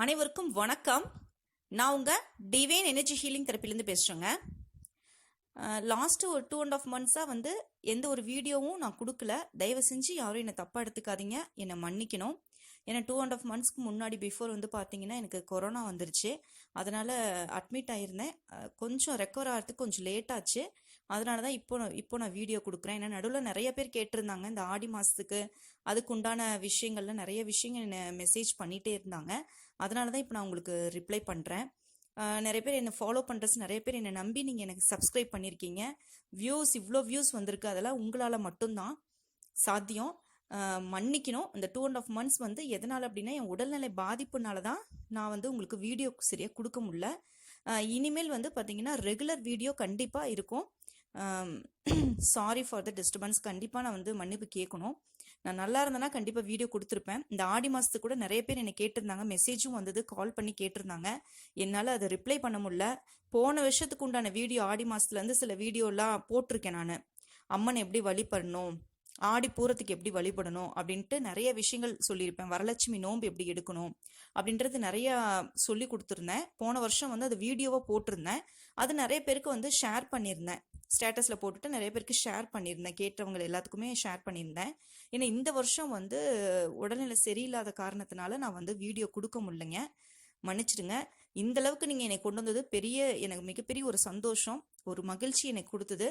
அனைவருக்கும் வணக்கம். நான் உங்கள் டிவைன் எனர்ஜி ஹீலிங் தெரப்பிலேருந்து பேசுகிறேங்க லாஸ்ட்டு ஒரு டூ அண்ட் ஆஃப் மந்த்ஸாக வந்து எந்த ஒரு வீடியோவும் நான் கொடுக்கல. தயவு செஞ்சு யாரும் என்னை தப்பாக எடுத்துக்காதீங்க. என்னை மன்னிக்கணும். ஏன்னா டூ அண்ட் ஆஃப் மந்த்ஸ்க்கு முன்னாடி பிஃபோர் வந்து பார்த்தீங்கன்னா எனக்கு கொரோனா வந்துருச்சு. அதனால் அட்மிட் ஆகியிருந்தேன் கொஞ்சம் ரெக்கவர் ஆகிறதுக்கு கொஞ்சம் லேட் ஆச்சு. அதனால தான் இப்போ நான்- இப்போ நான் வீடியோ கொடுக்குறேன். ஏன்னா நடுவில் நிறைய பேர் கேட்டிருந்தாங்க இந்த ஆடி மாதத்துக்கு அதுக்கு உண்டான விஷயங்கள்ல நிறைய விஷயங்கள் என்ன மெசேஜ் பண்ணிகிட்டே இருந்தாங்க. அதனால தான் இப்போ நான் உங்களுக்கு ரிப்ளை பண்ணுறேன் நிறைய பேர் என்னை ஃபாலோ பண்ணுறது நிறைய பேர் என்னை நம்பி நீங்கள் எனக்கு சப்ஸ்கிரைப் பண்ணியிருக்கீங்க வியூஸ் இவ்வளோ வியூஸ் வந்திருக்கு. அதெல்லாம் உங்களால் மட்டும்தான் சாத்தியம். மன்னிக்கணும். இந்த டூ அண்ட் ஆஃப் மந்த்ஸ் வந்து எதனால் அப்படின்னா என் உடல்நிலை பாதிப்புனால தான் நான் வந்து உங்களுக்கு வீடியோ சரியாக கொடுக்க முடியல. இனிமேல் வந்து பார்த்தீங்கன்னா ரெகுலர் வீடியோ கண்டிப்பாக இருக்கும். சாரி ஃபார் த டிஸ்டர்பன்ஸ் கண்டிப்பாக நான் வந்து மன்னிப்பு கேட்கணும். நான் நல்லா இருந்தேன்னா கண்டிப்பாக வீடியோ கொடுத்துருப்பேன். இந்த ஆடி மாதத்துக்கு கூட நிறைய பேர் என்னை கேட்டிருந்தாங்க. மெசேஜும் வந்தது கால் பண்ணி கேட்டிருந்தாங்க. என்னால் அதை ரிப்ளை பண்ண முடியல. போன வருஷத்துக்கு உண்டான வீடியோ ஆடி மாதத்துலேருந்து சில வீடியோலாம் போட்டிருக்கேன் நான். அம்மனை எப்படி வழிபடணும்? ஆடி பூரத்துக்கு எப்படி வழிபடணும்? அப்படின்ட்டு நிறைய விஷயங்கள் சொல்லியிருப்பேன். வரலட்சுமி நோன்பு எப்படி எடுக்கணும்? அப்படின்றது நிறையா சொல்லி கொடுத்துருந்தேன். போன வருஷம் வந்து அது வீடியோவாக போட்டிருந்தேன். அது நிறைய பேருக்கு வந்து ஷேர் பண்ணியிருந்தேன். ஸ்டேட்டஸில் போட்டுட்டு நிறைய பேருக்கு ஷேர் பண்ணியிருந்தேன். கேட்டவங்க எல்லாத்துக்குமே ஷேர் பண்ணியிருந்தேன். ஏன்னா இந்த வருஷம் வந்து உடல்நிலை சரியில்லாத காரணத்தினால நான் வந்து வீடியோ கொடுக்க முடியலைங்க. மன்னிச்சிடுங்க. இந்த அளவுக்கு நீங்கள் என்னை கொண்டு வந்தது பெரிய எனக்கு மிகப்பெரிய ஒரு சந்தோஷம் ஒரு மகிழ்ச்சி எனக்கு கொடுத்தது.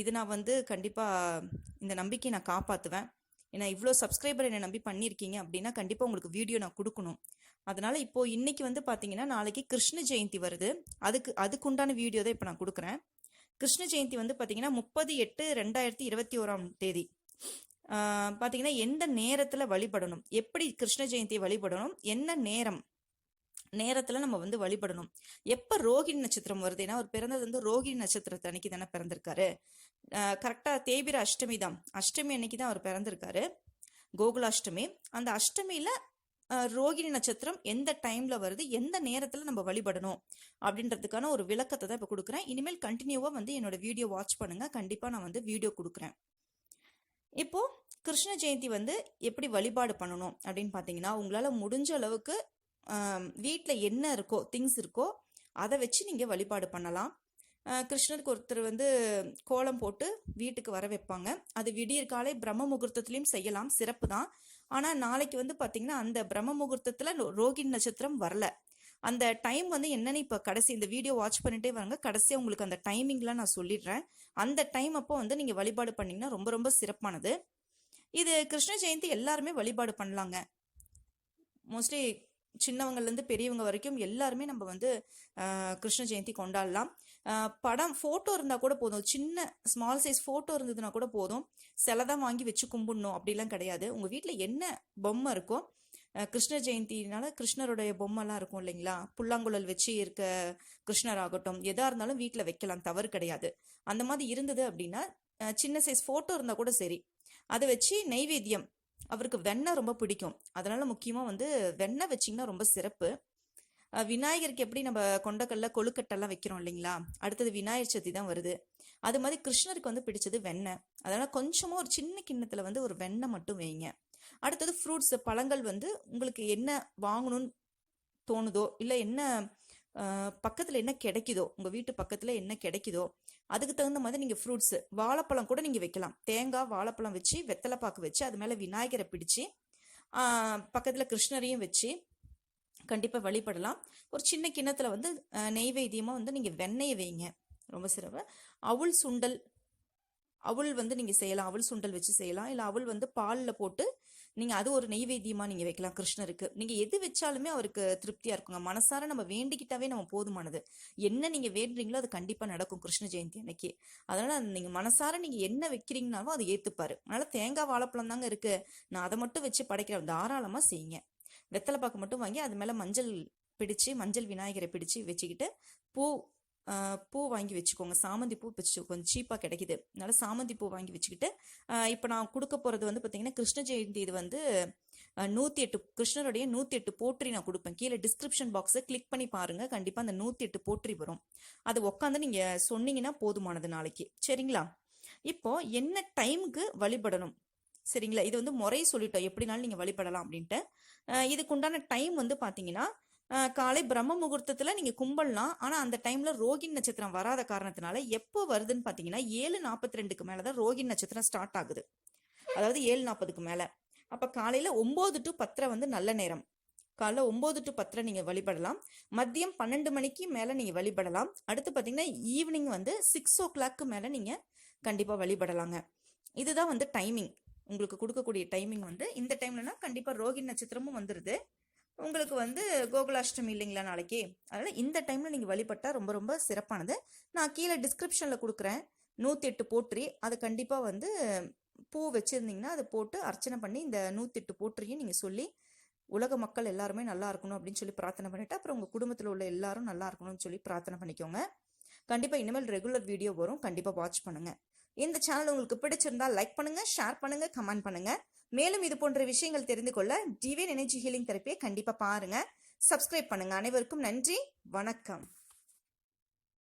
இது நான் வந்து கண்டிப்பாக இந்த நம்பிக்கையை நான் காப்பாற்றுவேன் ஏன்னா இவ்வளோ சப்ஸ்கிரைபர் என்னை நம்பி பண்ணியிருக்கீங்க அப்படின்னா கண்டிப்பாக உங்களுக்கு வீடியோ நான் கொடுக்கணும். அதனால் இப்போது இன்னைக்கு வந்து பார்த்தீங்கன்னா நாளைக்கு கிருஷ்ண ஜெயந்தி வருது. அதுக்கு அதுக்குண்டான வீடியோ தான் இப்போ நான் கொடுக்குறேன். கிருஷ்ண ஜெயந்தி வந்து பார்த்தீங்கன்னா முப்பது எட்டு ரெண்டாயிரத்தி இருபத்தி ஓராம் தேதி. பார்த்தீங்கன்னா எந்த நேரத்தில் வழிபடணும்? எப்படி கிருஷ்ண ஜெயந்தி வழிபடணும்? என்ன நேரம்? நேரத்தில் நம்ம வந்து வழிபடணும். எப்போ ரோகிணி நட்சத்திரம் வருது? ஏன்னா அவர் பிறந்தது வந்து ரோகிணி நட்சத்திரத்தை அன்னைக்கு தானே பிறந்திருக்காரு. கரெக்டாக தேபிர அஷ்டமி தான். அஷ்டமி அன்னைக்கு தான் அவர் பிறந்திருக்காரு. கோகுலாஷ்டமி. அந்த அஷ்டமியில் ரோகிணி நட்சத்திரம் எந்த டைமில் வருது எந்த நேரத்தில் நம்ம வழிபடணும் அப்படின்றதுக்கான ஒரு விளக்கத்தை தான் இப்போ கொடுக்குறேன். இனிமேல் கண்டினியூவாக வந்து என்னோட வீடியோ வாட்ச் பண்ணுங்கள் கண்டிப்பாக நான் வந்து வீடியோ கொடுக்குறேன். இப்போ கிருஷ்ண ஜெயந்தி வந்து எப்படி வழிபாடு பண்ணணும் அப்படின்னு பார்த்தீங்கன்னா உங்களால் முடிஞ்ச அளவுக்கு வீட்டில் என்ன இருக்கோ திங்ஸ் இருக்கோ அதை வச்சு நீங்கள் வழிபாடு பண்ணலாம். கிருஷ்ணருக்கு ஒருத்தர் வந்து கோலம் போட்டு வீட்டுக்கு வர வைப்பாங்க. அது விடியற் காலை பிரம்ம முகூர்த்தத்துலேயும் செய்யலாம். சிறப்பு தான். ஆனால் நாளைக்கு வந்து பார்த்தீங்கன்னா அந்த பிரம்ம முகூர்த்தத்தில் ரோகிணி நட்சத்திரம் வரல. அந்த டைம் வந்து என்னென்னு இப்போ கடைசி இந்த வீடியோ வாட்ச் பண்ணிட்டே வாங்க. கடைசியாக உங்களுக்கு அந்த டைமிங்லாம் நான் சொல்லிடுறேன். அந்த டைம் அப்போ வந்து நீங்கள் வழிபாடு பண்ணிங்கன்னா ரொம்ப ரொம்ப சிறப்பானது. இது கிருஷ்ண ஜெயந்தி எல்லாருமே வழிபாடு பண்ணலாங்க. மோஸ்ட்லி சின்னவங்கள்லேருந்து பெரியவங்க வரைக்கும் எல்லாருமே நம்ம வந்து கிருஷ்ண ஜெயந்தி கொண்டாடலாம். படம் ஃபோட்டோ இருந்தால் கூட போதும். சின்ன ஸ்மால் சைஸ் ஃபோட்டோ இருந்ததுன்னா கூட போதும். சிலை தான் வாங்கி வச்சு கும்பிடணும். அப்படிலாம் கிடையாது. உங்கள் வீட்டில் என்ன பொம்மை இருக்கோ கிருஷ்ண ஜெயந்தினால கிருஷ்ணருடைய பொம்மைலாம் இருக்கும் இல்லைங்களா? புல்லாங்குழல் வச்சு இருக்க கிருஷ்ணர் ஆகட்டும் எதாக இருந்தாலும் வீட்டில் வைக்கலாம். தவறு கிடையாது. அந்த மாதிரி இருந்தது அப்படின்னா சின்ன சைஸ் ஃபோட்டோ இருந்தால் கூட சரி. அதை வச்சு நைவேத்தியம் அவருக்கு வெண்ணெய் ரொம்ப பிடிக்கும். அதனால் முக்கியமாக வந்து வெண்ணெய் வச்சிங்கன்னா ரொம்ப சிறப்பு. விநாயகருக்கு எப்படி நம்ம கொண்டக்கல்ல கொழுக்கட்டெல்லாம் வைக்கிறோம் இல்லைங்களா? அடுத்தது விநாயகர் சதுர்த்தி தான் வருது. அது மாதிரி கிருஷ்ணருக்கு வந்து பிடிச்சது வெண்ணெய். அதனால் கொஞ்சமாக ஒரு சின்ன கிண்ணத்தில் வந்து ஒரு வெண்ணெய் மட்டும் வைங்க. அடுத்தது ஃப்ரூட்ஸ் பழங்கள் வந்து உங்களுக்கு என்ன வாங்கணும்னு தோணுதோ இல்லை என்ன பக்கத்தில் என்ன கிடைக்குதோ உங்கள் வீட்டு பக்கத்தில் என்ன கிடைக்குதோ அதுக்கு தகுந்த மாதிரி நீங்கள் ஃப்ரூட்ஸு வாழைப்பழம் கூட நீங்கள் வைக்கலாம். தேங்காய் வாழைப்பழம் வச்சு வெத்தலை பாக்கு வச்சு அது மேலே விநாயகரை பிடிச்சி பக்கத்தில் கிருஷ்ணரையும் வச்சு கண்டிப்பாக வழிபடலாம். ஒரு சின்ன கிண்ணத்தில் வந்து நெய்வேத்தியமாக வந்து நீங்கள் வெண்ணெயை வைங்க. ரொம்ப சிறப்பு. அவுள் சுண்டல் அவள் வந்து நீங்கள் செய்யலாம் அவள் சுண்டல் வச்சு செய்யலாம். இல்லை அவள் வந்து பாலில் போட்டு நீங்கள் அது ஒரு நெய்வேத்தியமாக நீங்கள் வைக்கலாம் கிருஷ்ணருக்கு. நீங்கள் எது வச்சாலுமே அவருக்கு திருப்தியாக இருக்குங்க. மனசார நம்ம வேண்டிக்கிட்டாவே நம்ம போதுமானது. என்ன நீங்கள் வேண்டுறீங்களோ அது கண்டிப்பாக நடக்கும் கிருஷ்ண ஜெயந்தி அன்னைக்கு. அதனால் நீங்கள் மனசார நீங்கள் என்ன வைக்கிறீங்கனாலும் அதை ஏற்றுப்பார் அதனால் தேங்காய் வாழைப்பழம் தாங்க இருக்குது நான் அதை மட்டும் வச்சு படைக்கிறேன். தாராளமாக செய்யுங்க. வெத்தலை பாக்கு மட்டும் வாங்கி அது மேலே மஞ்சள் பிடிச்சு மஞ்சள் விநாயகரை பிடிச்சு வச்சுக்கிட்டு பூ பூ வாங்கி வச்சுக்கோங்க. சாமந்தி பூ வச்சு கொஞ்சம் சீப்பாக கிடைக்குது. அதனால சாமந்தி பூ வாங்கி வச்சுக்கிட்டு இப்போ நான் கொடுக்க போகிறது வந்து பார்த்தீங்கன்னா கிருஷ்ண ஜெயந்தி இது வந்து நூற்றி எட்டு கிருஷ்ணருடைய நூற்றி எட்டு போற்றி நான் கொடுப்பேன். கீழே டிஸ்கிரிப்ஷன் பாக்ஸை கிளிக் பண்ணி பாருங்கள் கண்டிப்பாக அந்த நூற்றி எட்டு போற்றி வரும். அது உட்காந்து நீங்கள் சொன்னீங்கன்னா போதுமானது நாளைக்கு. சரிங்களா? இப்போ என்ன டைமுக்கு வழிபடணும்? சரிங்களா? இது வந்து முறை சொல்லிட்டோம். எப்படினாலும் நீங்கள் வழிபடலாம் அப்படின்ட்டு. இதுக்குண்டான இதுக்கு உண்டான டைம் வந்து பார்த்தீங்கன்னா காலை பிரம்ம முகூர்த்தத்தில் நீங்கள் கும்பலாம். ஆனால் அந்த டைமில் ரோகின் நட்சத்திரம் வராத காரணத்தினால எப்போ வருதுன்னு பார்த்தீங்கன்னா ஏழு நாற்பத்தி ரெண்டுக்கு மேலே தான் ரோகின் நட்சத்திரம் ஸ்டார்ட் ஆகுது. அதாவது ஏழு நாற்பதுக்கு மேலே. அப்போ காலையில் ஒம்பது டு பத்தரை வந்து நல்ல நேரம். காலைல ஒம்பது டு பத்தரை நீங்கள் வழிபடலாம். மதியம் பன்னெண்டு மணிக்கு மேலே நீங்கள் வழிபடலாம். அடுத்து பார்த்தீங்கன்னா ஈவினிங் வந்து சிக்ஸ் ஓ கிளாக்கு மேலே நீங்கள் கண்டிப்பாக வழிபடலாங்க. இதுதான் வந்து டைமிங் உங்களுக்கு கொடுக்கக்கூடிய டைமிங் வந்து இந்த டைம்லனா கண்டிப்பாக ரோகிணி நட்சத்திரமும் வந்துடுது உங்களுக்கு வந்து கோகுலாஷ்டமி இல்லைங்களா நாளைக்கு? அதனால் இந்த டைமில் நீங்கள் வழிபட்டால் ரொம்ப ரொம்ப சிறப்பானது. நான் கீழே டிஸ்கிரிப்ஷனில் கொடுக்குறேன். நூற்றி எட்டு போற்றி. அதை கண்டிப்பாக வந்து பூ வச்சுருந்தீங்கன்னா அதை போட்டு அர்ச்சனை பண்ணி இந்த நூற்றி எட்டு போற்றியும் நீங்கள் சொல்லி உலக மக்கள் எல்லாருமே நல்லா இருக்கணும் அப்படின்னு சொல்லி பிரார்த்தனை பண்ணிவிட்டு அப்புறம் உங்கள் குடும்பத்தில் உள்ள எல்லாரும் நல்லா இருக்கணும்னு சொல்லி பிரார்த்தனை பண்ணிக்கோங்க. கண்டிப்பாக இனிமேல் ரெகுலர் வீடியோ வரும். கண்டிப்பாக வாட்ச் பண்ணுங்கள் இந்த சேனல் உங்களுக்கு பிடிச்சிருந்தால் லைக் பண்ணுங்க ஷேர் பண்ணுங்க கமெண்ட் பண்ணுங்க. மேலும் இது போன்ற விஷயங்கள் தெரிந்து கொள்ள டிவைன் எனர்ஜி ஹீலிங் தெரப்பியை கண்டிப்பா பாருங்க. சப்ஸ்கிரைப் பண்ணுங்க. அனைவருக்கும் நன்றி. வணக்கம்.